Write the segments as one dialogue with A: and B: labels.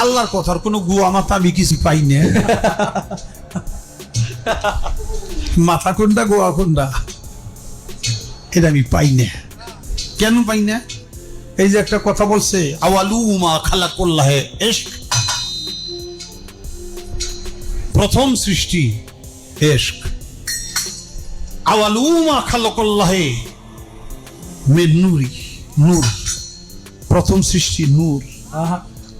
A: আল্লাহর কথার কোনো গুয়া মাথা আমি কিছু পাই না। মাথা কোনটা, গোয়া কোনটা? এটা আমি পাই না। কেন পাই না? এই যে একটা কথা বলছে খালা প্রথম সৃষ্টি এশক। আওয়ালু মা খালা করল্লাহে মেন নূরি প্রথম সৃষ্টি নূর।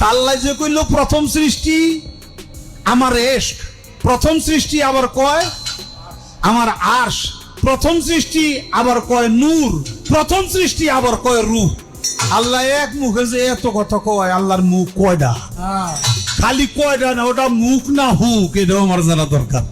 A: তাল্লাই যে কইল প্রথম সৃষ্টি আমার এশক প্রথম সৃষ্টি আবার কয় আমার আশ প্রথম সৃষ্টি আবার কয় নূর প্রথম সৃষ্টি আবার কয় রূহ। আল্লাহ এক মুখে যে এত কথা কয় আল্লাহর মুখ কয়টা খালি কয়টা না ওটা মুখ না হুক এটাও আমার জানা দরকার।